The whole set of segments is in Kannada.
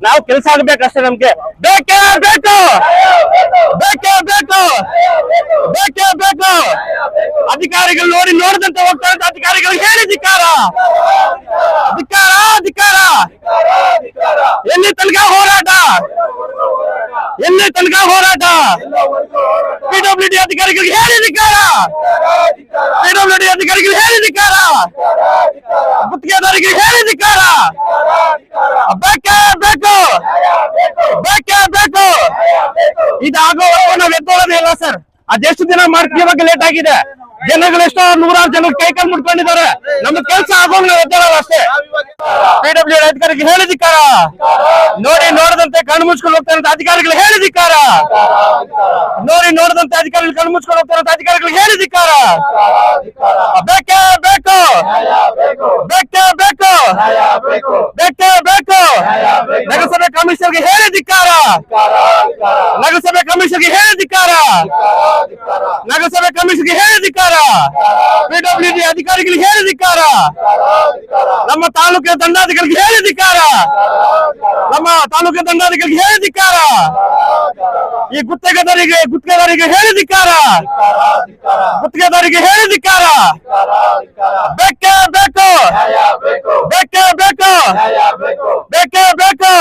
ನಾವು ಕೆಲಸ ಆಗ್ಬೇಕಷ್ಟೇ ನಮ್ಗೆ. ಬೇಕೇ ಬೇಕು ಬೇಕೇ ಬೇಕು ಬೇಕೇ ಬೇಕು ಅಧಿಕಾರಿಗಳು ನೋಡಿ ನೋಡಿದಂತೆ ಹೋಗ್ತಾರೆ ಅಂತ ಅಧಿಕಾರಿಗಳಿಗೆ ಹೇಳಿ ಧಿಕ್ಕಾರ ಧಿಕ್ಕಾರ ಧಿಕ್ಕಾರ ಎಲ್ಲಿ ತನಕ ಹೋರಾಟ? ಎಲ್ಲಿ ತನಕ ಹೋರಾಟ? ಪಿಡಬ್ಲ್ಯೂ ಡಿ ಅಧಿಕಾರಿಗಳಿಗೆ ಹೇಳಿ ಧಿಕ್ಕಾರ ಪಿಡಬ್ಲ್ಯೂ ಡಿ ಅಧಿಕಾರಿಗಳಿಗೆ ಹೇಳಿ ಧಿಕ್ಕಾರ ಗುತ್ತಿಗೆದಾರರಿಗೆ ಹೇಳಿ ಧಿಕ್ಕಾರ ಬೇಕೇ ಬೇಕು. ಬೇಕೇ ಬೇಕು. ಇದಾಗೋವರೆಗೂ ನಾವ್ ಇಲ್ಲ ಸರ್. ಅದೆಷ್ಟು ದಿನ ಮಾಡ್ತೀವಿ ಇವಾಗ ಲೇಟ್ ಆಗಿದೆ. ಜನಗಳು ಎಷ್ಟೋ ನೂರಾರು ಜನ ಕೈ ಕಾಲು ಮುಟ್ಕೊಂಡಿದ್ದಾರೆ. ನಮ್ದು ಕೆಲಸ ಆಗೋಂಗ್ ನಾವು ಅಷ್ಟೇ. ಪಿಡಬ್ಲ್ಯೂ ಅಧಿಕಾರಿಗೆ ಹೇಳಿದಿಕ್ಕಾರ ನೋಡಿ ನೋಡದಂತೆ ಕಣ್ಣು ಮುಚ್ಕೊಂಡು ಹೋಗ್ತಾರೆ ಅಂತ ಅಧಿಕಾರಿಗಳು ಹೇಳಿದಿಕ್ಕಾರ ನೋಡಿ ನೋಡದಂತೆ ಅಧಿಕಾರಿಗಳು ಕಣ್ಣು ಮುಚ್ಕೊಂಡು ಹೋಗ್ತಾರೆ ಅಂತ ಅಧಿಕಾರಿಗಳು ಹೇಳಿದಿಕ್ಕಾರ ಬೇಕೇ ಬೇಕು ಬೇಕೇ ಬೇಕು ಬೇಕೇ ಬೇಕು ನಗರಸಭೆ ಕಮಿಷನರ್ಗೆ ಹೇಳಿದಿಕ್ಕಾರ ನಗರಸಭೆ ಕಮಿಷನರ್ಗೆ ಹೇಳಿದಿಕ್ಕಾರ ನಗರಸಭೆ ಕಮಿಷನ್ಗೆ ಹೇಳಿದಿಕ್ಕಾರ ಪಿಡಬ್ಲ್ಯೂ ಡಿ ಅಧಿಕಾರಿಗಳಿಗೆ ಹೇಳಿದಿಕ್ಕಾರ ನಮ್ಮ ತಾಲೂಕಿನ ದಂಡಾಧಿಕಾರಿಗೆ ಹೇಳಿದಿಕ್ಕಾರ ನಮ್ಮ ತಾಲೂಕಿನ ದಂಡಾಧಿಕಾರಿಗೆ ಹೇಳಿದಿಕ್ಕಾರ ಈ ಗುತ್ತಿಗೆದಾರಿಗೆ ಗುತ್ತಿಗೆದಾರಿಗೆ ಹೇಳಿದಿಕ್ಕಾರ ಗುತ್ತಿಗೆದಾರಿಗೆ ಹೇಳಿದಿಕ್ಕಾರ ಬೇಕೇ ಬೇಕು ಬೇಕೇ ಬೇಕು ಬೇಕೇ ಬೇಕು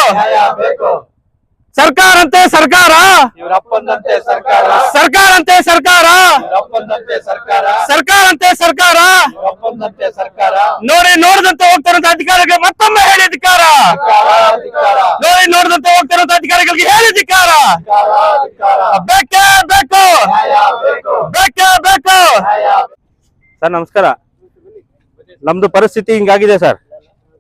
ಸರ್ಕಾರ. ಅಂತೆ ಸರ್ಕಾರ. ಸರ್ಕಾರ. ಅಂತೆ ಸರ್ಕಾರ. ಸರ್ಕಾರ. ಅಂತೆ ಸರ್ಕಾರ. ನೋಡಿ ನೋಡಿದಂತೆ ಹೋಗ್ತಾರಂತ ಅಧಿಕಾರಿಗಳಿಗೆ ಮತ್ತೊಮ್ಮೆ ಹೇಳಿ ಅಧಿಕಾರ. ನೋಡಿ ನೋಡಿದಂತೆ ಹೋಗ್ತಾರಂತ ಅಧಿಕಾರಿಗಳಿಗೆ ಹೇಳಿ ಅಧಿಕಾರ. ಬೇಕೇ ಬೇಕು. ಬೇಕು. ಬೇಕೇ ಬೇಕು. ಸರ್ ನಮಸ್ಕಾರ. ನಮ್ದು ಪರಿಸ್ಥಿತಿ ಹಿಂಗಾಗಿದೆ ಸರ್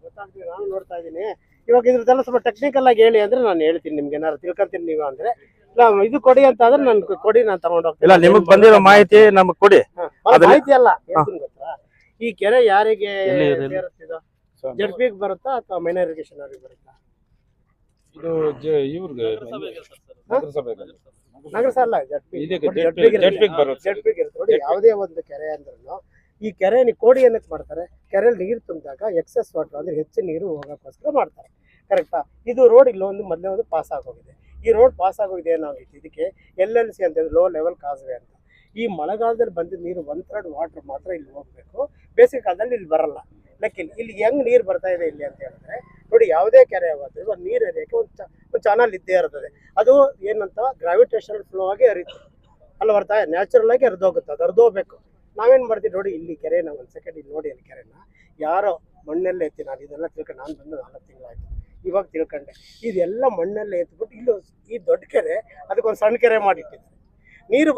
ಗೊತ್ತಾಗ್ತಿದೆ ನಾನು ನೋಡ್ತಾ ಇದ್ದೀನಿ ಇವಾಗ ಇದ್ರದ್ದೆಲ್ಲ ಸ್ವಲ್ಪ ಟೆಕ್ನಿಕಲ್ ಆಗಿ ಹೇಳಿ ಅಂದ್ರೆ ನಾನು ಹೇಳ್ತೀನಿ ನಿಮ್ಗೆ ಏನಾದ್ರು ತಿಳ್ಕೊಂತೀನಿ ನೀವು ಅಂದ್ರೆ. ಇಲ್ಲ ಇದು ಕೊಡಿ ಅಂತ ಆದ್ರೆ ನನ್ ಕೊಡಿ ನಾನು ತಗೊಂಡೋಗ್ತೀನಿ ಇಲ್ಲ ನಿಮಗ್ ಬಂದಿರೋ ಮಾಹಿತಿ ನಮಗ್ ಕೊಡಿ. ಮಾಹಿತಿ ಅಲ್ಲ ಹೇಳ್ತೀನಿ ಗೊತ್ತಾ? ಈ ಕೆರೆ ಯಾರಿಗೆ? ಸೇರುತ್ತಿದೋ ಜಡ್ಪಿಗೆ ಬರುತ್ತಾ ಅಥವಾ ಮೈನರ್ ಇರಿಗೇಷನ್ ಅವ್ರಿಗೆ ಬರುತ್ತಾ? ಇದು ಇವ್ರಿಗೆ ನಗರಸಭೆ ನಗರ ಅಲ್ಲ ಇದಕ್ಕೆ ಬರುತ್ತೆ. ಇರುತ್ತೆ. ನೋಡಿ ಯಾವುದೇ ಒಂದು ಕೆರೆ ಅಂದ್ರೂ ಈ ಕೆರೆ ಕೋಡಿ ಏನಕ್ಕೆ ಮಾಡ್ತಾರೆ, ಕೆರೆಯಲ್ಲಿ ನೀರು ತುಂಬಿದಾಗ ಎಕ್ಸೆಸ್ ವಾಟರ್ ಅಂದರೆ ಹೆಚ್ಚು ನೀರು ಹೋಗೋಕ್ಕೋಸ್ಕರ ಮಾಡ್ತಾರೆ. ಕರೆಕ್ಟಾ ಇದು ರೋಡ್ ಇಲ್ಲೊಂದು ಮೊದಲೇ ಒಂದು ಪಾಸ್ ಆಗೋಗಿದೆ. ಈ ರೋಡ್ ಪಾಸ್ ಆಗೋಗಿದೆ ಏನಾಗಿತ್ತು ಇದಕ್ಕೆ ಎಲ್ ಎಲ್ ಸಿ ಅಂತ ಲೋ ಲೆವೆಲ್ ಕಾಸ್ವೆ ಅಂತ. ಈ ಮಳೆಗಾಲದಲ್ಲಿ ಬಂದಿದ್ದ ನೀರು ಒನ್ ಥರ್ಡ್ ವಾಟರ್ ಮಾತ್ರ ಇಲ್ಲಿ ಹೋಗಬೇಕು. ಬೇಸಿಗೆ ಕಾಲದಲ್ಲಿ ಇಲ್ಲಿ ಬರಲ್ಲ. ಲೆಕ್ಕಿಲ್ಲ ಇಲ್ಲಿ ಹೆಂಗ್ ನೀರು ಬರ್ತಾ ಇದೆ ಇಲ್ಲಿ ಅಂತ ಹೇಳಿದ್ರೆ, ನೋಡಿ ಯಾವುದೇ ಕೆರೆ ಯಾವಾದ್ರು ಒಂದು ನೀರು ಹರಿಯೋಕ್ಕೆ ಒಂದು ಚ, ಒಂದು ಚಾನಲ್ ಇದ್ದೇ ಇರ್ತದೆ. ಅದು ಏನಂತ ಗ್ರಾವಿಟೇಷನಲ್ ಫ್ಲೋ ಆಗಿ ಹರಿತು ಅಲ್ಲಿ ಬರ್ತಾ ನ್ಯಾಚುರಲ್ ಆಗಿ ಹರಿದೋಗುತ್ತೆ, ಅದು ಹರಿದೋಗ್ಬೇಕು. ನಾವೇನ್ ಮಾಡ್ತೀವಿ ನೋಡಿ, ಇಲ್ಲಿ ನಾವು ಒಂದು ಸೆಕೆಂಡ್ ಇಲ್ಲಿ ನೋಡಿ, ಅಲ್ಲಿ ಕೆರೆನ. ಯಾರೋ ಮಣ್ಣಲ್ಲೇ ಎತ್ತಿ ನಾನು ಇದೆಲ್ಲ ತಿಳ್ಕೊಂಡು ನಾನು ಬಂದು ನಾಲ್ಕು ತಿಂಗಳಾಯ್ತು. ಇವಾಗ ತಿಳ್ಕೊಂಡೆ. ಇದೆಲ್ಲ ಮಣ್ಣಲ್ಲೇ ಎತ್ಬಿಟ್ಟು ಇಲ್ಲಿ ಈ ದೊಡ್ಡ ಕೆರೆ, ಅದಕ್ಕೊಂದು ಸಣ್ಣ ಕೆರೆ ಮಾಡಿಟ್ಟಿದ್ದಾರೆ. ನೀರು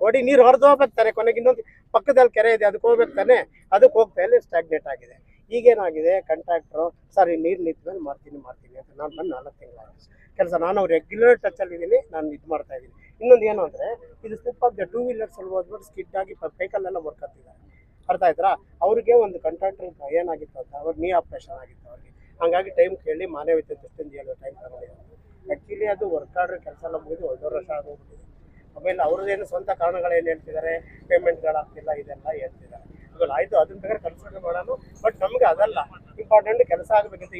ಕೋಡಿ ನೀರು ಹೊರದು ಹೋಗ್ಬೇಕು ತಾನೆ ಕೊನೆಗೆ ಇನ್ನೊಂದು ಪಕ್ಕದಲ್ಲಿ ಕೆರೆ ಇದೆ, ಅದಕ್ಕೆ ಹೋಗ್ಬೇಕು ತಾನೆ ಅದಕ್ಕೆ ಹೋಗ್ತಾ ಇಲ್ಲ ಸ್ಟಾಗ್ನೇಟ್ ಆಗಿದೆ. ಈಗೇನಾಗಿದೆ ಕಾಂಟ್ರಾಕ್ಟ್ರು ಸರ್, ಈ ನೀರು ನಿಂತ ಮೇಲೆ ಮಾಡ್ತೀನಿ ಮಾಡ್ತೀನಿ ಅಂತ ನಾನು ಬಂದು ನಾಲ್ಕು ಆಯಿತು. ಕೆಲಸ ನಾನು ರೆಗ್ಯುಲರ್ ಟಚಲ್ಲಿ ಇದ್ದೀನಿ ನಾನು ಇದು ಮಾಡ್ತಾ ಇದ್ದೀನಿ ಇನ್ನೊಂದು ಏನು ಅಂದರೆ, ಇದು ಸ್ಲಿಪ್ ಆಗಿದೆ ಟೂ ವೀಲರ್ಸಲ್ಲಿ ಹೋದ್ಬಿಟ್ಟು ಸ್ಕಿಡ್ ಆಗಿ ಸೈಕಲ್ಲೆಲ್ಲ ಮುರ್ಕೊತಿದ್ದಾರೆ ಅರ್ಥ ಆಯ್ತಾ? ಅವ್ರಿಗೆ ಒಂದು ಕಾಂಟ್ರಾಕ್ಟರ್ ಏನಾಗಿತ್ತು ಅಂತ ಅವ್ರಿಗೆ ನೀ ಆಪ್ರೇಷನ್ ಆಗಿತ್ತು ಅವ್ರಿಗೆ. ಹಂಗಾಗಿ ಟೈಮ್ ಕೇಳಿ ಮಾನವೀಯತೆ ದೃಷ್ಟಿಯಿಂದ ಹೇಳೋ ಟೈಮ್ ತಗೊಂಡಿದ್ದಾರೆ ಆ್ಯಕ್ಚುಲಿ ಅದು ವರ್ಕ್ ಕೆಲಸ ಎಲ್ಲ ಮುಗಿದು ಒಂದೂವರೆ ವರ್ಷ ಆಗೋಗ್ಬಿಟ್ಟಿದೆ. ಆಮೇಲೆ ಅವ್ರದ್ದೇನು ಸ್ವಂತ ಕಾರಣಗಳೇನು ಹೇಳ್ತಿದ್ದಾರೆ? ಪೇಮೆಂಟ್ಗಳಾಗ್ತಿಲ್ಲ ಇದೆಲ್ಲ ಹೇಳ್ತಿದ್ದಾರೆ. ಇವಾಗ ಆಯ್ತು, ಅದನ್ನ ಬೇಕಾದ್ರೆ ಕನ್ಸಿಡರ್ ಮಾಡೋಣ ಬಟ್ ನಮಗೆ ಅದಲ್ಲ. ಇಂಪಾರ್ಟೆಂಟ್ ಕೆಲಸ ಆಗಬೇಕಂತ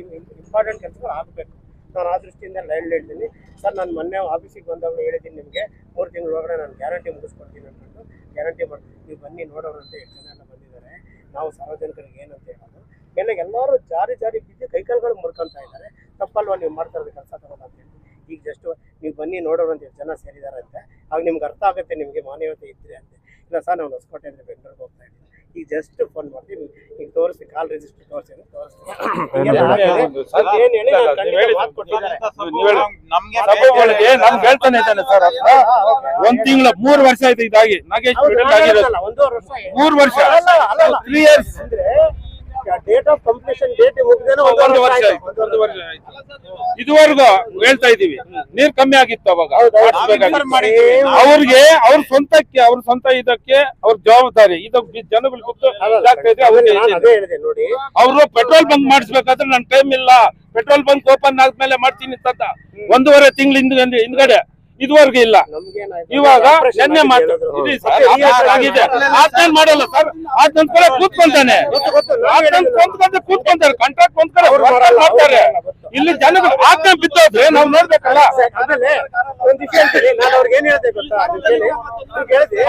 ಇಂಪಾರ್ಟೆಂಟ್ ಕೆಲಸಗಳು ಆಗಬೇಕು. ನಾನು ಆ ದೃಷ್ಟಿಯಿಂದ ಹೇಳಿ ಹೇಳ್ತೀನಿ. ಸರ್, ನಾನು ಮೊನ್ನೆ ಆಫೀಸಿಗೆ ಬಂದವಾಗ ಹೇಳಿದ್ದೀನಿ ನಿಮಗೆ. ಮೂರು ತಿಂಗಳ ಒಳಗಡೆ ನಾನು ಗ್ಯಾರಂಟಿ ಮುಗಿಸ್ಕೊಡ್ತೀನಿ ಅಂದ್ಬಿಟ್ಟು. ಗ್ಯಾರಂಟಿ ಮಾಡ್ತೀನಿ ನೀವು ಬನ್ನಿ, ನೋಡೋರು ಅಂತ ಎಷ್ಟು ಜನ ಬಂದಿದ್ದಾರೆ. ನಾವು ಸಾರ್ವಜನಿಕರಿಗೆ ಏನಂತ ಹೇಳೋದು. ಮೇಲೆ ಎಲ್ಲರೂ ಜಾರಿ ಜಾರಿ ಬಿದ್ದು ಕೈಕಾಲುಗಳು ಮುರ್ಕೊಂತ ಇದ್ದಾರೆ. ತಪ್ಪಲ್ವ ನೀವು ಮಾಡ್ತಾ ಇರೋದು ಕೆಲಸ ತಗೋಣ ಅಂತ ಹೇಳಿ. ಈಗ ಜಸ್ಟ್ ನೀವು ಬನ್ನಿ, ನೋಡೋರು ಅಂತ ಜನ ಅಂತ. ಆಗ ನಿಮ್ಗೆ ಅರ್ಥ ಆಗುತ್ತೆ, ನಿಮಗೆ ಮಾನ್ಯತೆ ಇದ್ರೆ ಅಂತ. ಇಲ್ಲ ಸರ್ ನಾವು ಅಂದರೆ ಬೆಂಗಳೂರಿಗೆ ಹೋಗ್ತಾ ಇದ್ದೀವಿ ಈಗ ಜಸ್ಟ್ ಫೋನ್ ಮಾಡ್ತೀನಿ. ಈಗ ತೋರಿಸಿ ಕಾಲ್ ರಿಜಿಸ್ಟರ್ ತೋರಿಸಿ ಒಂದ್ ತಿಂಗಳ ಮೂರ್ ವರ್ಷ ಆಯ್ತು ಇದಾಗಿ. ನಾಗೇಶ್. ಮೂರ್ ವರ್ಷ. ತ್ರೀ ಇಯರ್ಸ್ ಅಂದ್ರೆ ಡೇಟ್ ಆಫ್ ಕಂಪ್ಲೀಷನ್ ಡೇಟ್ ಮುಗಿದೇನೆ ಒಂದು ವರ್ಷ ಆಯ್ತು. ಒಂದು ವರ್ಷ ಆಯ್ತು. ಇದುವರೆಗೂ ಹೇಳ್ತಾ ಇದೀವಿ ನೀರ್ ಕಮ್ಮಿ ಆಗಿತ್ತು ಅವಾಗ. ಅವ್ರಿಗೆ ಅವ್ರ ಸ್ವಂತಕ್ಕೆ ಅವ್ರ ಸ್ವಂತ ಇದಕ್ಕೆ ಅವ್ರ ಜವಾಬ್ದಾರಿ. ಇದು ಜನಗಳು ಗೊತ್ತು ನೋಡಿ. ಅವರು ಪೆಟ್ರೋಲ್ ಬಂಕ್ ಮಾಡಿಸ್ಬೇಕಾದ್ರೆ ನನ್ ಟೈಮ್ ಇಲ್ಲ. ಪೆಟ್ರೋಲ್ ಬಂಕ್ ಓಪನ್ ಆದ್ಮೇಲೆ ಮಾಡ್ತೀನಿ ಅಂತ ಒಂದೂವರೆ ತಿಂಗಳ ಹಿಂದ್ಗಡೆ ಹಿಂದ್ಗಡೆ. ಇದುವರೆಗೂ ಇಲ್ಲ. ಇವಾಗ ನಿನ್ನೆ ಮಾತು ಆಪರೇಷನ್ ಆಗಿದೆ. ಮಾಡಲ್ಲ ಸರ್. ಆದ್ ಕೂಡ ಕೂತ್ಕೊಂತಾನೆ. ಕೂತ್ಕೊಂತ ಕೂತ್ಕೊಂತಾರೆ. ಕಾಂಟ್ರಾಕ್ಟ್ ಕೊಂತಾರೆ ಅವ್ರು ಮಾಡ್ತಾರೆ. ಇಲ್ಲಿ ಜನಗಳು ಆತ್ಮ ಬಿದ್ದೋದ್ರೆ ನಾವು ನೋಡ್ಬೇಕಲ್ಲ.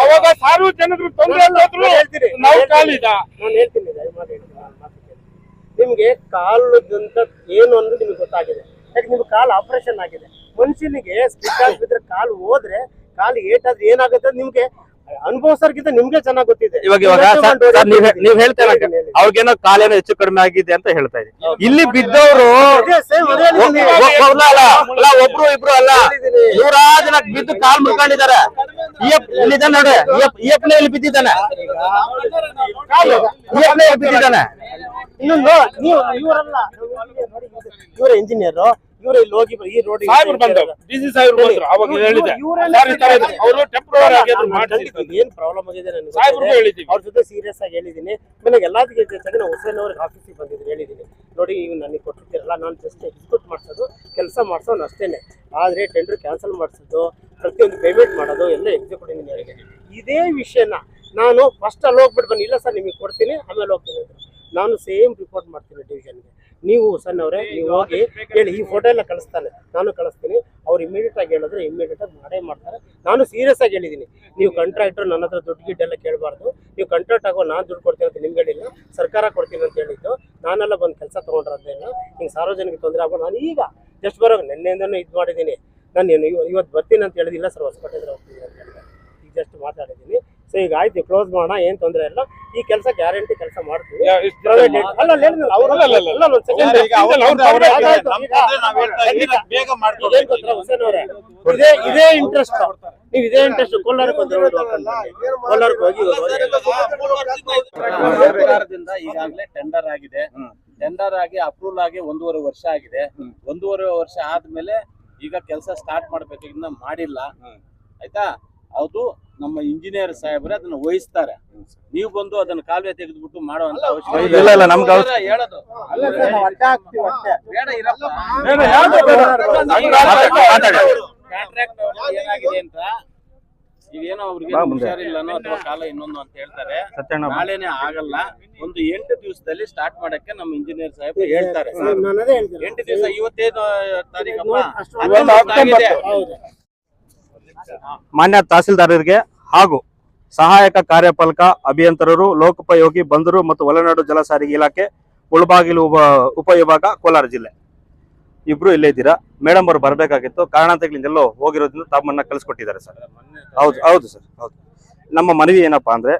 ಅವಾಗ ಸಾರ್ವಜನಿಕರು ತೊಂದರೆ ನಾನ್ ನಾವು. ಕಾಲಿದ. ನಿಮ್ಗೆ ಕಾಲದಂತ ಏನು ಅಂದ್ರೆ ನಿಮ್ಗೆ ಗೊತ್ತಾಗಿದೆ. ಯಾಕೆ ನಿಮ್ಗೆ ಕಾಲು ಆಪರೇಷನ್ ಆಗಿದೆ. ಮನುಷ್ಯನಿಗೆ ಸ್ಪಿಟ್ ಬಿದ್ರೆ ಕಾಲು ಹೋದ್ರೆ ಕಾಲು ಏಟಾದ್ರೆ ಏನಾಗುತ್ತೆ ನಿಮ್ಗೆ? ಅನುಭವಿಸೋರ್ಗಿಂತ ನಿಮ್ಗೆ ಚೆನ್ನಾಗ್ ಗೊತ್ತಿದೆ. ಇವಾಗ ಇವಾಗ ನೀವ್ ಹೇಳ್ತಾ. ಅವ್ರಿಗೇನೋ ಕಾಲೇನೋ ಹೆಚ್ಚು ಕಡಿಮೆ ಆಗಿದೆ ಅಂತ ಹೇಳ್ತಾ ಇದ್ದೀವಿ ಇಲ್ಲಿ ಬಿದ್ದವರು ಒಬ್ರು ಇಬ್ರು ಅಲ್ಲ. ನೂರಾರು ಜನ ಬಿದ್ದು ಕಾಲ್ ಮುಳ್ಕೊಂಡಿದ್ದಾರೆ ಇಲ್ಲಿದ್ದಾನೆ ನೋಡಿ ಇಯಪ್ನೆ ಇಲ್ಲಿ ಬಿದ್ದಿದ್ದಾನೆ. ಬಿದ್ದಿದ್ದಾನೆ. ಇನ್ನೊಂದು ನೀವು ಇವರಲ್ಲ. ಇವರ ಇಂಜಿನಿಯರ್ ಇವ್ರ ಇಲ್ಲಿ ಹೋಗಿ ಈ ರೋಡ್ ಏನ್ ಪ್ರಾಬ್ಲಮ್ ಆಗಿದೆ ನನಗೆ. ಅವ್ರ ಜೊತೆ ಸೀರಿಯಸ್ ಆಗಿ ಹೇಳಿದೀನಿ ನನಗೆ ಎಲ್ಲದಕ್ಕೆ ಜೊತೆಗೆ ನಾವು ಹುಸೇನ್ ಅವ್ರಿಗೆ ಆಫೀಸಿಗೆ ಬಂದಿದ್ರು ಹೇಳಿದೀನಿ ನೋಡಿ ಇವ್ ನನಗೆ ಕೊಟ್ಟಿರ್ತೀರಲ್ಲ ನಾನು ಜಸ್ಟ್ ಎಕ್ಸಿಕ್ಯೂಟ್ ಮಾಡಿಸೋದು ಕೆಲಸ ಮಾಡಿಸೋನು ಅಷ್ಟೇನೆ. ಆದ್ರೆ ಟೆಂಡರ್ ಕ್ಯಾನ್ಸಲ್ ಮಾಡಿಸೋದು ಪ್ರತಿಯೊಂದು ಪೇಮೆಂಟ್ ಮಾಡೋದು ಎಲ್ಲ ಎಕ್ಸಿಕ್ಯೂಟಿವ್ ಇಂಜಿನಿಯರ್ಗೆ ಇದೇ ವಿಷಯನ ನಾನು ಫಸ್ಟ್ ಅಲ್ಲಿ ಹೋಗ್ಬಿಟ್ಟು ಬನ್ನಿ ಇಲ್ಲ ಸರ್ ನಿಮಗೆ ಕೊಡ್ತೀನಿ ಆಮೇಲೆ ಹೋಗ್ತೀನಿ. ನಾನು ಸೇಮ್ ರಿಪೋರ್ಟ್ ಮಾಡ್ತೀನಿ ಡಿವಿಷನ್ಗೆ ನೀವು ಸಣ್ಣವರೇ ಅವರೇ ನೀವು ಹೋಗಿ ಹೇಳಿ ಈ ಫೋಟೋ ಎಲ್ಲ ಕಳಿಸ್ತಾನೆ. ನಾನು ಕಳಿಸ್ತೀನಿ. ಅವ್ರು ಇಮಿಡಿಯೇಟ್ ಆಗಿ ಹೇಳಿದ್ರೆ ಇಮಿಡಿಯೇಟ್ ಆಗಿ ಮಾಡೇ ಮಾಡ್ತಾರೆ. ನಾನು ಸೀರಿಯಸ್ ಆಗಿ ಹೇಳಿದ್ದೀನಿ. ನೀವು ಕಾಂಟ್ರಾಕ್ಟರ್ ನನ್ನ ಹತ್ರ ದುಡ್ಡು ಗಿಡ್ಡೆಲ್ಲ ಕೇಳಬಾರ್ದು. ನೀವು ಕಾಂಟ್ರಾಕ್ಟ್ ಆಗೋ ನಾನು ದುಡ್ಡು ಕೊಡ್ತೀನಿ ಅಂತ ನಿಮ್ಗೆ ಹೇಳಿಲ್ಲ. ಸರ್ಕಾರ ಕೊಡ್ತೀನಿ ಅಂತ ಹೇಳಿದ್ದು. ನಾನೆಲ್ಲ ಬಂದು ಕೆಲಸ ತೊಗೊಂಡ್ರದ್ದೇನು ಹಿಂಗೆ ಸಾರ್ವಜನಿಕ ತೊಂದರೆ ಆಗೋ ನಾನು ಈಗ ಜಸ್ಟ್ ಬರೋ ನಿನ್ನೆಯಿಂದನೂ ಇದು ಮಾಡಿದ್ದೀನಿ. ನಾನು ಏನು ಇವ- ಇವತ್ತು ಬರ್ತೀನಿ ಅಂತ ಹೇಳಿದಿಲ್ಲ ಸರ್ ಹೊಸಪೇಟೆ ಹತ್ರ ಹೋಗ್ತೀನಿ ಅಂತ ಹೇಳಿದೆ. ಈಗ ಜಸ್ಟ್ ಮಾತಾಡಿದ್ದೀನಿ. ಸೊ ಈಗ ಆಯ್ತು ಕ್ಲೋಸ್ ಮಾಡೋಣ ಏನ್ ತೊಂದರೆ ಇಲ್ಲ. ಈ ಕೆಲಸ ಗ್ಯಾರಂಟಿ ಕೆಲಸ ಮಾಡ್ತೀವಿ. ಇದೇ ಇದೇ ಇಂಟ್ರೆಸ್ಟ್ ನೀವು ಇದೇ ಇಂಟ್ರೆಸ್ಟ್ ಕೋಲಾರಕ್ಕೆ ಬಂದ್ರೆ ಕೋಲಾರಕ್ಕೆ ಹೋಗಿ ಸರ್ಕಾರದಿಂದ ಈಗಾಗಲೇ ಟೆಂಡರ್ ಆಗಿದೆ. ಟೆಂಡರ್ ಆಗಿ ಅಪ್ರೂವಲ್ ಆಗಿ ಒಂದೂವರೆ ವರ್ಷ ಆಗಿದೆ. ಒಂದೂವರೆ ವರ್ಷ ಆದ್ಮೇಲೆ ಈಗ ಕೆಲಸ ಸ್ಟಾರ್ಟ್ ಮಾಡ್ಬೇಕು ಇನ್ನ ಮಾಡಿಲ್ಲ. ಆಯ್ತಾ? ಅದು ನಮ್ಮ ಇಂಜಿನಿಯರ್ ಸಾಹೇಬ್ರೆ ಅದನ್ನ ವಹಿಸ್ತಾರೆ. ನೀವು ಬಂದು ಅದನ್ನ ಕಾಲುವೆ ತೆಗೆದ್ಬಿಟ್ಟು ಮಾಡುವಂತ ಇಲ್ಲ, ಇಲ್ಲ, ನಮ್ಗೆ ಹೇಳೋದು. ಬೇಡ ಇರಪ್ಪ. ಕಾಂಟ್ರಾಕ್ಟ್ ಏನಾಗಿದೆ ಅಂತ ಇವೇನೋ ಅವ್ರಿಗೆ. ಹುಷಾರಿಲ್ಲನೋ ಅಥವಾ ಕಾಲ ಇನ್ನೊಂದು ಅಂತ ಹೇಳ್ತಾರೆ. ನಾಳೆನೆ ಆಗಲ್ಲ. ಒಂದು ಎಂಟು ದಿವಸದಲ್ಲಿ ಸ್ಟಾರ್ಟ್ ಮಾಡಕ್ಕೆ ನಮ್ಮ ಇಂಜಿನಿಯರ್ ಸಾಹೇಬ್ ಹೇಳ್ತಾರೆ. ನಾನು ಅದೇ ಹೇಳ್ತೀನಿ. ಎಂಟು ದಿವಸ ಇವತ್ತೇನು ತಾರೀಕಪ್ಪ ಅಷ್ಟು ಇವತ್ತು ಆಗಿದೆ. ಹೌದು ಮಾನ್ಯ ತಹಸೀಲ್ದಾರರಿಗೆ ಹಾಗೂ ಸಹಾಯಕ ಕಾರ್ಯಪಾಲಕ, ಅಭಿಯಂತರರು, ಲೋಕೋಪಯೋಗಿ ಬಂದರು ಮತ್ತು ಒಳನಾಡು ಜಲ ಸಾರಿಗೆ ಇಲಾಖೆ ಮುಳಬಾಗಿಲು ಉಪ, ಉಪವಿಭಾಗ ಕೋಲಾರ ಜಿಲ್ಲೆ. ಇಬ್ರು ಇಲ್ಲೇ ಇದ್ದೀರಾ? ಮೇಡಮ್ ಅವರು ಬರಬೇಕಾಗಿತ್ತು. ಕಾರಣಾಂತರಗಳಿಂದೆಲ್ಲೋ ಹೋಗಿರೋದ್ರಿಂದ ತಮ್ಮನ್ನ ಕಳಿಸ್ಕೊಟ್ಟಿದ್ದಾರೆ ಸರ್. ಹೌದು ಹೌದು ಸರ್, ಹೌದು. ನಮ್ಮ ಮನವಿ ಏನಪ್ಪಾ ಅಂದ್ರೆ,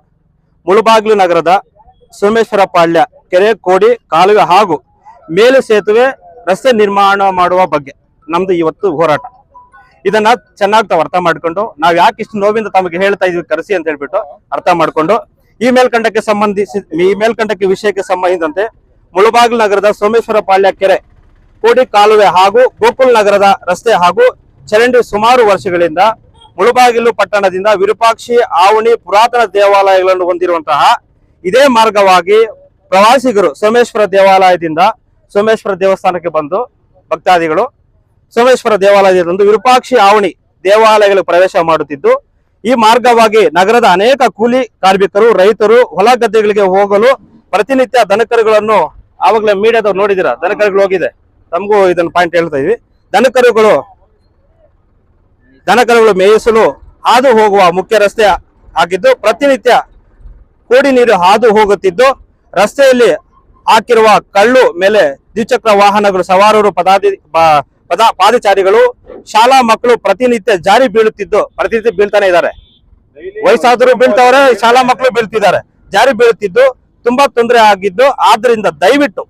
ಮುಳಬಾಗಿಲು ನಗರದ ಸೋಮೇಶ್ವರ ಪಾಳ್ಯ ಕೆರೆ, ಕೋಡಿ, ಕಾಲುವೆ ಹಾಗೂ ಮೇಲು ಸೇತುವೆ ರಸ್ತೆ ನಿರ್ಮಾಣ ಮಾಡುವ ಬಗ್ಗೆ. ನಮ್ದು ಇವತ್ತು ಹೋರಾಟ. ಇದನ್ನ ಚೆನ್ನಾಗಿ ತಾವು ಅರ್ಥ ಮಾಡ್ಕೊಂಡು, ನಾವ್ ಯಾಕೆ ಇಷ್ಟು ನೋವಿಂದ ತಮಗೆ ಹೇಳ್ತಾ ಇದೀವಿ ಕರೆಸಿ ಅಂತ ಹೇಳ್ಬಿಟ್ಟು ಅರ್ಥ ಮಾಡ್ಕೊಂಡು, ಈ ಮೇಲ್ಕಂಡಕ್ಕೆ ಸಂಬಂಧಿಸಿ ಈ ಮೇಲ್ಕಂಡಕ್ಕೆ ವಿಷಯಕ್ಕೆ ಸಂಬಂಧಿಸಿದಂತೆ ಮುಳಬಾಗಿಲು ನಗರದ ಸೋಮೇಶ್ವರ ಪಾಳ್ಯ ಕೆರೆ, ಕೋಡಿ ಕಾಲುವೆ ಹಾಗೂ ಗೋಕುಲ್ ನಗರದ ರಸ್ತೆ ಹಾಗೂ ಚರಂಡಿ ಸುಮಾರು ವರ್ಷಗಳಿಂದ ಮುಳುಬಾಗಿಲು ಪಟ್ಟಣದಿಂದ ವಿರೂಪಾಕ್ಷಿ ಆವಣಿ ಪುರಾತನ ದೇವಾಲಯಗಳನ್ನು ಹೊಂದಿರುವಂತಹ ಇದೇ ಮಾರ್ಗವಾಗಿ ಪ್ರವಾಸಿಗರು ಸೋಮೇಶ್ವರ ದೇವಾಲಯದಿಂದ ಸೋಮೇಶ್ವರ ದೇವಸ್ಥಾನಕ್ಕೆ ಬಂದು ಭಕ್ತಾದಿಗಳು ಸೋಮೇಶ್ವರ ದೇವಾಲಯದಿಂದ ವಿರೂಪಾಕ್ಷಿ ಆವಣಿ ದೇವಾಲಯಗಳು ಪ್ರವೇಶ ಮಾಡುತ್ತಿದ್ದು, ಈ ಮಾರ್ಗವಾಗಿ ನಗರದ ಅನೇಕ ಕೂಲಿ ಕಾರ್ಮಿಕರು, ರೈತರು ಹೊಲ ಗದ್ದೆಗಳಿಗೆ ಹೋಗಲು ಪ್ರತಿನಿತ್ಯ ದನಕರುಗಳನ್ನು ಆವಾಗಲೇ ಮೀಡಿಯಾದವ್ರು ನೋಡಿದಿರ ದನಕರುಗಳು ಹೋಗಿದೆ. ತಮಗೂ ಇದನ್ನ ಪಾಯಿಂಟ್ ಹೇಳ್ತಾ ಇದ್ವಿ. ದನಕರುಗಳು ದನಕರುಗಳು ಮೇಯಿಸಲು ಹಾದು ಹೋಗುವ ಮುಖ್ಯ ರಸ್ತೆ ಆಗಿದ್ದು, ಪ್ರತಿನಿತ್ಯ ಕೋಡಿ ನೀರು ಹಾದು ಹೋಗುತ್ತಿದ್ದು, ರಸ್ತೆಯಲ್ಲಿ ಹಾಕಿರುವ ಕಳ್ಳು ಮೇಲೆ ದ್ವಿಚಕ್ರ ವಾಹನಗಳು ಸವಾರರು ಪದಾಧಿ ಪದ ಪಾದಚಾರಿಗಳು ಶಾಲಾ ಮಕ್ಕಳು ಪ್ರತಿನಿತ್ಯ ಜಾರಿ ಬೀಳುತ್ತಿದ್ದು, ಪ್ರತಿನಿತ್ಯ ಬೀಳ್ತಾನೆ ಇದ್ದಾರೆ. ವಯಸ್ಸಾದರೂ ಬೀಳ್ತಾವ್ರೆ, ಶಾಲಾ ಮಕ್ಕಳು ಬೀಳ್ತಿದ್ದಾರೆ. ಜಾರಿ ಬೀಳುತ್ತಿದ್ದು, ತುಂಬಾ ತೊಂದರೆ ಆಗಿದ್ದು, ಆದ್ರಿಂದ ದಯವಿಟ್ಟು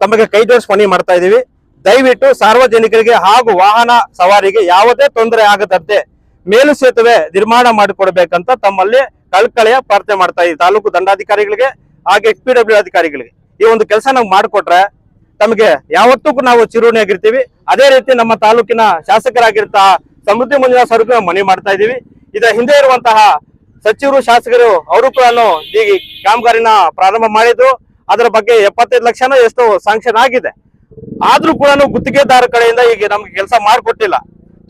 ತಮಗೆ ಕೈ ಜೋಡಿಸಿ ಮನವಿ ಮಾಡ್ತಾ ಇದೀವಿ ದಯವಿಟ್ಟು ಸಾರ್ವಜನಿಕರಿಗೆ ಹಾಗೂ ವಾಹನ ಸವಾರಿಗೆ ಯಾವುದೇ ತೊಂದರೆ ಆಗದಂತೆ ಮೇಲು ಸೇತುವೆ ನಿರ್ಮಾಣ ಮಾಡಿಕೊಡ್ಬೇಕಂತ ತಮ್ಮಲ್ಲಿ ಕಳ್ಕಳೆಯ ಪ್ರಾರ್ಥನೆ ಮಾಡ್ತಾ ಇದ್ದೀವಿ. ತಾಲೂಕು ದಂಡಾಧಿಕಾರಿಗಳಿಗೆ ಹಾಗೆ ಎಕ್ಸ್ ಪಿ ಅಧಿಕಾರಿಗಳಿಗೆ. ಈ ಒಂದು ಕೆಲಸ ನಾವು ಮಾಡಿಕೊಟ್ರೆ ತಮಗೆ ಯಾವತ್ತೂ ನಾವು ಚಿರೋಣಿಯಾಗಿರ್ತೀವಿ ಅದೇ ರೀತಿ ನಮ್ಮ ತಾಲೂಕಿನ ಶಾಸಕರಾಗಿರ್ತಹ ಸಮೃದ್ಧಿ ಮಂಜುನಾಥ್ ಅವರು ಮನವಿ ಮಾಡ್ತಾ ಇದೀವಿ ಇದರ ಹಿಂದೆ ಇರುವಂತಹ ಸಚಿವರು ಶಾಸಕರು ಅವರು ಕೂಡ ಈ ಕಾಮಗಾರಿನ ಪ್ರಾರಂಭ ಮಾಡಿದ್ರು. ಅದರ ಬಗ್ಗೆ ಎಪ್ಪತ್ತೈದು ಲಕ್ಷನೋ ಎಷ್ಟೋ ಸಾಂಕ್ಷನ್ ಆಗಿದೆ. ಆದ್ರೂ ಕೂಡ ಗುತ್ತಿಗೆದಾರ ಕಡೆಯಿಂದ ಈಗ ನಮ್ಗೆ ಕೆಲಸ ಮಾಡಿಕೊಟ್ಟಿಲ್ಲ.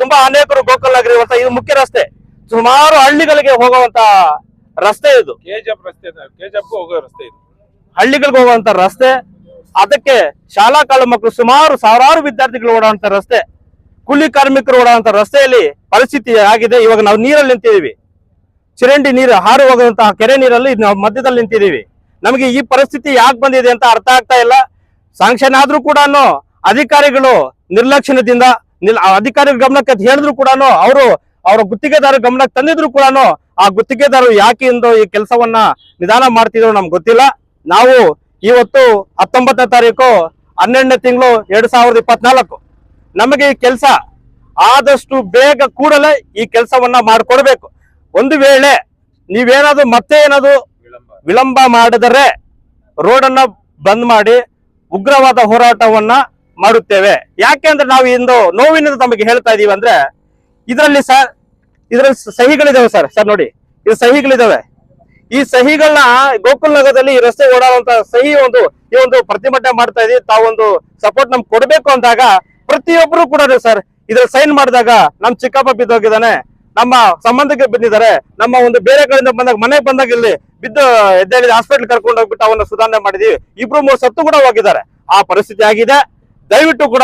ತುಂಬಾ ಅನೇಕರು ಗೋಕಲ್ ಆಗಿರುವ ಇದು ಮುಖ್ಯ ರಸ್ತೆ. ಸುಮಾರು ಹಳ್ಳಿಗಳಿಗೆ ಹೋಗುವಂತ ರಸ್ತೆ ಇದು. ಕೆಜಪ್ ರಸ್ತೆ ಕೆಜಪ್ ಹೋಗೋ ರಸ್ತೆ ಇದು. ಹಳ್ಳಿಗಳಿಗೆ ಹೋಗುವಂತ ರಸ್ತೆ. ಅದಕ್ಕೆ ಶಾಲಾ ಕಾಲ ಮಕ್ಕಳು ಸುಮಾರು ಸಾವಿರಾರು ವಿದ್ಯಾರ್ಥಿಗಳು ಓಡಾಡುವಂತ ರಸ್ತೆ, ಕೂಲಿ ಕಾರ್ಮಿಕರು ಓಡಾಡುವಂತ ರಸ್ತೆಯಲ್ಲಿ ಪರಿಸ್ಥಿತಿ ಆಗಿದೆ. ಇವಾಗ ನಾವು ನೀರಲ್ಲಿ ನಿಂತಿದ್ದೀವಿ. ಚರಂಡಿ ನೀರು ಹಾರು ಹೋಗುವಂತಹ ಕೆರೆ ನೀರಲ್ಲಿ ನಾವು ಮಧ್ಯದಲ್ಲಿ ನಿಂತಿದ್ದೀವಿ. ನಮಗೆ ಈ ಪರಿಸ್ಥಿತಿ ಯಾಕೆ ಬಂದಿದೆ ಅಂತ ಅರ್ಥ ಆಗ್ತಾ ಇಲ್ಲ. ಸಾಂಕ್ಷನ್ ಆದ್ರೂ ಕೂಡ ಅಧಿಕಾರಿಗಳು ನಿರ್ಲಕ್ಷ್ಯದಿಂದ ನಿಲ್ ಅಧಿಕಾರಿಗಳ ಗಮನಕ್ಕೆ ಹೇಳಿದ್ರು ಕೂಡ ಅವರು ಅವರ ಗುತ್ತಿಗೆದಾರ ಗಮನಕ್ಕೆ ತಂದಿದ್ರು ಕೂಡ ಆ ಗುತ್ತಿಗೆದಾರರು ಯಾಕೆ ಎಂದು ಈ ಕೆಲಸವನ್ನ ನಿಧಾನ ಮಾಡ್ತಿದ್ರು ನಮ್ಗೆ ಗೊತ್ತಿಲ್ಲ. ನಾವು ಇವತ್ತು ಹತ್ತೊಂಬತ್ತನೇ ತಾರೀಕು, ಹನ್ನೆರಡನೇ ತಿಂಗಳು ಎರಡ್ ಸಾವಿರದ ಇಪ್ಪತ್ನಾಲ್ಕು. ನಮಗೆ ಈ ಕೆಲಸ ಆದಷ್ಟು ಬೇಗ ಕೂಡಲೇ ಈ ಕೆಲಸವನ್ನ ಮಾಡಿಕೊಡ್ಬೇಕು. ಒಂದು ವೇಳೆ ನೀವೇನಾದ್ರು ಮತ್ತೆ ಏನಾದ್ರು ವಿಳಂಬ ಮಾಡಿದರೆ ರೋಡನ್ನ ಬಂದ್ ಮಾಡಿ ಉಗ್ರವಾದ ಹೋರಾಟವನ್ನ ಮಾಡುತ್ತೇವೆ. ಯಾಕೆಂದ್ರೆ ನಾವು ಇಂದು ನೋವಿನಿಂದ ತಮಗೆ ಹೇಳ್ತಾ ಇದೀವಿ ಅಂದ್ರೆ, ಇದರಲ್ಲಿ ಸರ್, ಇದರಲ್ಲಿ ಸಹಿಗಳಿದಾವೆ ಸರ್ ಸರ್ ನೋಡಿ ಇದು ಸಹಿಗಳಿದಾವೆ. ಈ ಸಹಿಗಳನ್ನ ಗೋಕುಲ್ ನಗರದಲ್ಲಿ ಈ ರಸ್ತೆ ಓಡಾಡುವಂತ ಸಹಿ ಒಂದು, ಈ ಒಂದು ಪ್ರತಿಭಟನೆ ಮಾಡ್ತಾ ಇದೀವಿ ತಾವೊಂದು ಸಪೋರ್ಟ್ ನಮ್ಗೆ ಕೊಡ್ಬೇಕು ಅಂದಾಗ ಪ್ರತಿಯೊಬ್ಬರು ಕೂಡ ಸರ್ ಇದ್ರ ಸೈನ್ ಮಾಡಿದಾಗ ನಮ್ ಚಿಕ್ಕಪ್ಪ ಬಿದ್ದೋಗಿದ್ದಾನೆ. ನಮ್ಮ ಸಂಬಂಧಕ್ಕೆ ಬಿದ್ದಿದ್ದಾರೆ. ನಮ್ಮ ಒಂದು ಬೇರೆ ಕಡೆಯಿಂದ ಬಂದಾಗ, ಮನೆಗೆ ಬಂದಾಗ ಇಲ್ಲಿ ಬಿದ್ದು ಎದ್ದೇಳಿದ ಹಾಸ್ಪಿಟಲ್ ಕರ್ಕೊಂಡು ಹೋಗ್ಬಿಟ್ಟು ಅವನ್ನ ಸುಧಾರಣೆ ಮಾಡಿದೀವಿ. ಇಬ್ರು ಮೂರು ಸತ್ತು ಕೂಡ ಹೋಗಿದ್ದಾರೆ. ಆ ಪರಿಸ್ಥಿತಿ ಆಗಿದೆ. ದಯವಿಟ್ಟು ಕೂಡ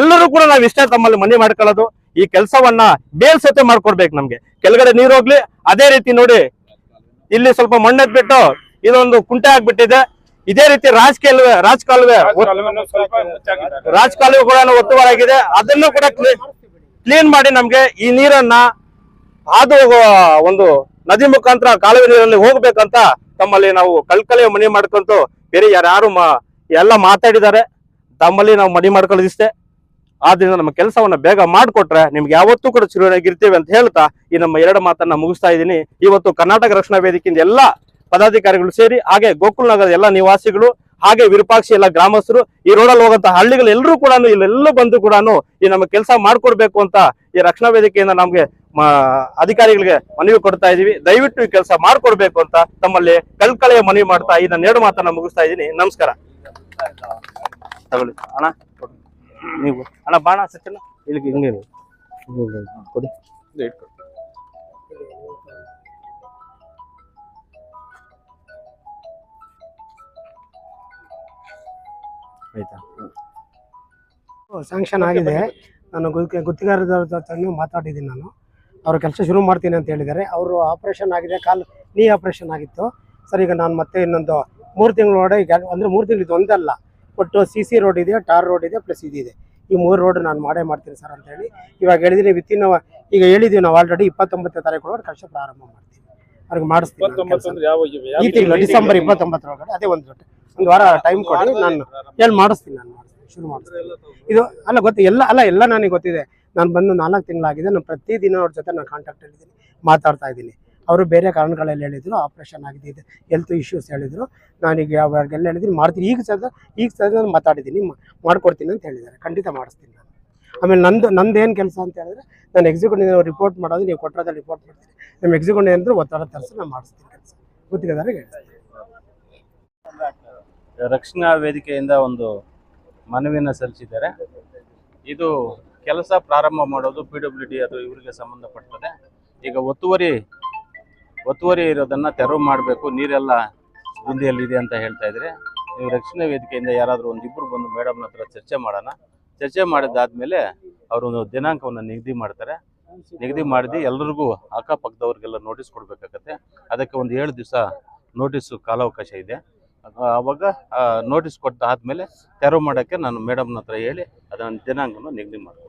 ಎಲ್ಲರೂ ಕೂಡ ನಾವು ಇಷ್ಟೇ ತಮ್ಮಲ್ಲಿ ಮನೆ ಮಾಡ್ಕೊಳ್ಳೋದು. ಈ ಕೆಲಸವನ್ನ ಮೇಲ್ಸತೆ ಮಾಡ್ಕೊಡ್ಬೇಕು ನಮ್ಗೆ. ಕೆಳಗಡೆ ನೀರು ಹೋಗ್ಲಿ. ಅದೇ ರೀತಿ ನೋಡಿ ಇಲ್ಲಿ ಸ್ವಲ್ಪ ಮಣ್ಣೆತ್ಬಿಟ್ಟು ಇದೊಂದು ಕುಂಟೆ ಆಗ್ಬಿಟ್ಟಿದೆ. ಇದೇ ರೀತಿ ರಾಜ್ ರಾಜಕಾಲುವೆ ರಾಜಕಾಲುವೆ ಕೂಡ ಒತ್ತುವರಾಗಿದೆ. ಅದನ್ನು ಕೂಡ ಕ್ಲೀನ್ ಮಾಡಿ ನಮ್ಗೆ ಈ ನೀರನ್ನ ಹಾದು ಹೋಗುವ ಒಂದು ನದಿ ಮುಖಾಂತರ ಕಾಲುವೆ ನೀರಲ್ಲಿ ಹೋಗ್ಬೇಕಂತ ತಮ್ಮಲ್ಲಿ ನಾವು ಕಲ್ಕಲೆ ಮನೆ ಮಾಡ್ಕೊಂತು ಬೇರೆ ಯಾರ್ಯಾರು ಎಲ್ಲ ಮಾತಾಡಿದ್ದಾರೆ. ತಮ್ಮಲ್ಲಿ ನಾವು ಮನೆ ಮಾಡ್ಕೊಳ್ಳೋದಿಷ್ಟೇ. ಆದ್ರಿಂದ ನಮ್ಮ ಕೆಲಸವನ್ನ ಬೇಗ ಮಾಡಿಕೊಟ್ರೆ ನಿಮ್ಗೆ ಯಾವತ್ತೂ ಕೂಡ ಚಿರುನಾಗಿರ್ತೀವಿ ಅಂತ ಹೇಳ್ತಾ ಈ ನಮ್ಮ ಎರಡು ಮಾತನ್ನ ಮುಗಿಸ್ತಾ ಇದ್ದೀನಿ. ಇವತ್ತು ಕರ್ನಾಟಕ ರಕ್ಷಣಾ ವೇದಿಕೆಯಿಂದ ಎಲ್ಲಾ ಪದಾಧಿಕಾರಿಗಳು ಸೇರಿ, ಹಾಗೆ ಗೋಕುಲ್ ನಗರದ ಎಲ್ಲ ನಿವಾಸಿಗಳು, ಹಾಗೆ ವಿರೂಪಾಕ್ಷಿ ಎಲ್ಲ ಗ್ರಾಮಸ್ಥರು, ಈ ರೋಡಲ್ಲಿ ಹೋಗಂತ ಹಳ್ಳಿಗಳು ಎಲ್ಲರೂ ಕೂಡ ಇಲ್ಲೆಲ್ಲ ಬಂದು ಕೂಡ ಈ ನಮ್ಮ ಕೆಲಸ ಮಾಡ್ಕೊಡ್ಬೇಕು ಅಂತ ಈ ರಕ್ಷಣಾ ವೇದಿಕೆಯಿಂದ ನಮ್ಗೆ ಅಧಿಕಾರಿಗಳಿಗೆ ಮನವಿ ಕೊಡ್ತಾ ಇದೀವಿ. ದಯವಿಟ್ಟು ಈ ಕೆಲಸ ಮಾಡ್ಕೊಡ್ಬೇಕು ಅಂತ ತಮ್ಮಲ್ಲಿ ಕಳ್ಕಳೆಯ ಮನವಿ ಮಾಡ್ತಾ ಈ ನನ್ನ ಎರಡು ಮಾತನ್ನ ಮುಗಿಸ್ತಾ ಇದ್ದೀನಿ. ನಮಸ್ಕಾರ. ತಗೊಳ್ಳಿ. ಅಣ್ಣ. ನೀವು. ಅಣ್ಣ ಬಾಣ ಸತ್ತಿಲ್ಲ ಇಲ್ಲಿ ಹಿಂಗೆ. ಕೊಡಿ. ಆಯ್ತಾ? ಸ್ಯಾಂಕ್ಷನ್ ಆಗಿದೆ. ನಾನು ಗುತ್ತಿಗೆ ಗುತ್ತಿಗೆದಾರರ ಜೊತೆ ಮಾತಾಡಿದ್ದೀನಿ ನಾನು. ಅವ್ರ ಕೆಲಸ ಶುರು ಮಾಡ್ತೀನಿ ಅಂತ ಹೇಳಿದ್ದಾರೆ. ಅವರು ಆಪರೇಷನ್ ಆಗಿದೆ. ಕಾಲು ನೀ ಆಪರೇಷನ್ ಆಗಿತ್ತು. ಸರ್ ಈಗ ನಾನು ಮತ್ತೆ ಇನ್ನೊಂದು ಮೂರು ತಿಂಗಳೊಳಗೆ ಈಗ ಅಂದರೆ ಮೂರು ತಿಂಗಳು ಇದು ಒಂದಲ್ಲ. ಒಟ್ಟು ಸಿ ಸಿ ರೋಡ್ ಇದೆ ಟಾರ್ ರೋಡ್ ಇದೆ ಪ್ಲಸ್ ಇದಿದೆ ಈ ಮೂರು ರೋಡ್ ನಾನು ಮಾಡೇ ಮಾಡ್ತೀನಿ ಸರ್ ಅಂತ ಹೇಳಿ ಇವಾಗ ಹೇಳಿದ್ರೆ ವಿತಿನ್ ಈಗ ಹೇಳಿದೀವಿ ನಾವು ಆಲ್ರೆಡಿ ಇಪ್ಪತ್ತೊಂಬತ್ತನೇ ತಾರೀಕು ಒಳಗಡೆ ಕೆಲಸ ಪ್ರಾರಂಭ ಮಾಡ್ತೀವಿ. ಅವ್ರಿಗೆ ಮಾಡಿಸ್ತೀನಿ ಈ ತಿಂಗಳು ಡಿಸೆಂಬರ್ ಇಪ್ಪತ್ತೊಂಬತ್ತರೊಳಗಡೆ ಅದೇ ಒಂದು ಒಂದು ವಾರ ಟೈಮ್ ಕೊಡಿ ನಾನು ಹೇಳಿ ಮಾಡಿಸ್ತೀನಿ ನಾನು ಮಾಡಿಸ್ತೀನಿ ಶುರು ಮಾಡಿಸ್ತೀನಿ. ಇದು ಅಲ್ಲ ಗೊತ್ತು ಎಲ್ಲ ಅಲ್ಲ ಎಲ್ಲ ನನಗೆ ಗೊತ್ತಿದೆ. ನಾನು ಬಂದು ನಾಲ್ಕು ತಿಂಗಳಾಗಿದೆ ನಾನು ಪ್ರತಿದಿನ ಅವ್ರ ಜೊತೆ ನಾನು ಕಾಂಟ್ಯಾಕ್ಟ್ ಇದ್ದೀನಿ ಮಾತಾಡ್ತಾ ಇದ್ದೀನಿ. ಅವರು ಬೇರೆ ಕಾರಣಗಳಲ್ಲಿ ಹೇಳಿದ್ರು ಆಪ್ರೇಷನ್ ಆಗಿದೆ ಹೆಲ್ತ್ ಇಶ್ಯೂಸ್ ಹೇಳಿದ್ರು. ಈಗ ಯಾವಾಗೆಲ್ಲ ಹೇಳಿದ್ರು ಮಾಡ್ತೀನಿ. ಈಗ ಸದ ಈಗ ನಾನು ಮಾತಾಡಿದ್ದೀನಿ ಮಾಡ್ಕೊಡ್ತೀನಿ ಅಂತ ಹೇಳಿದ್ದಾರೆ. ಖಂಡಿತ ಮಾಡಿಸ್ತೀನಿ ನಾನು. ಆಮೇಲೆ ನಂದು ನಂದು ಏನು ಕೆಲಸ ಅಂತ ಹೇಳಿದ್ರೆ, ನಾನು ಎಕ್ಸಿಕ್ಯೂಟಿವ್ ರಿಪೋರ್ಟ್ ಮಾಡೋದು, ನೀವು ಕೊಟ್ಟರದಲ್ಲಿ ರಿಪೋರ್ಟ್ ಮಾಡ್ತೀನಿ. ನಮ್ಮ ಎಕ್ಸಿಕ್ಯೂಟಿವ್ ಅಂದರೆ ಒತ್ತಡ ತರಿಸಿ ನಾನು ಮಾಡಿಸ್ತೀನಿ ಕೆಲಸ. ಗುತ್ತಿಗೆದಾರಿಗೆ ರಕ್ಷಣಾ ವೇದಿಕೆಯಿಂದ ಒಂದು ಮನವಿಯನ್ನು ಸಲ್ಲಿಸಿದ್ದಾರೆ. ಇದು ಕೆಲಸ ಪ್ರಾರಂಭ ಮಾಡೋದು ಪಿ ಡಬ್ಲ್ಯೂ ಡಿ ಅದು ಇವರಿಗೆ ಸಂಬಂಧಪಡ್ತದೆ. ಈಗ ಒತ್ತುವರಿ ಒತ್ತುವರಿ ಇರೋದನ್ನ ತೆರವು ಮಾಡಬೇಕು, ನೀರೆಲ್ಲ ಗುಂಡಿಯಲ್ಲಿದೆ ಅಂತ ಹೇಳ್ತಾ ಇದ್ರೆ, ನೀವು ರಕ್ಷಣಾ ವೇದಿಕೆಯಿಂದ ಯಾರಾದರೂ ಒಂದಿಬ್ಬರು ಬಂದು ಮೇಡಮ್ನ ಹತ್ರ ಚರ್ಚೆ ಮಾಡೋಣ. ಚರ್ಚೆ ಮಾಡಿದಾದ್ಮೇಲೆ ಅವರೊಂದು ದಿನಾಂಕವನ್ನು ನಿಗದಿ ಮಾಡ್ತಾರೆ. ನಿಗದಿ ಮಾಡಿದ್ದು ಎಲ್ರಿಗೂ ಅಕ್ಕಪಕ್ಕದವ್ರಿಗೆಲ್ಲ ನೋಟಿಸ್ ಕೊಡಬೇಕಾಗತ್ತೆ. ಅದಕ್ಕೆ ಒಂದು ಏಳು ದಿವಸ ನೋಟಿಸು ಕಾಲಾವಕಾಶ ಇದೆ. ಆವಾಗ ನೋಟಿಸ್ ಕೊಟ್ಟಾದ್ಮೇಲೆ ತೆರವು ಮಾಡೋಕ್ಕೆ ನಾನು ಮೇಡಮ್ನ ಹತ್ರ ಹೇಳಿ ಅದನ್ನು ದಿನಾಂಕವನ್ನು ನಿಗದಿ ಮಾಡ್ತೀನಿ.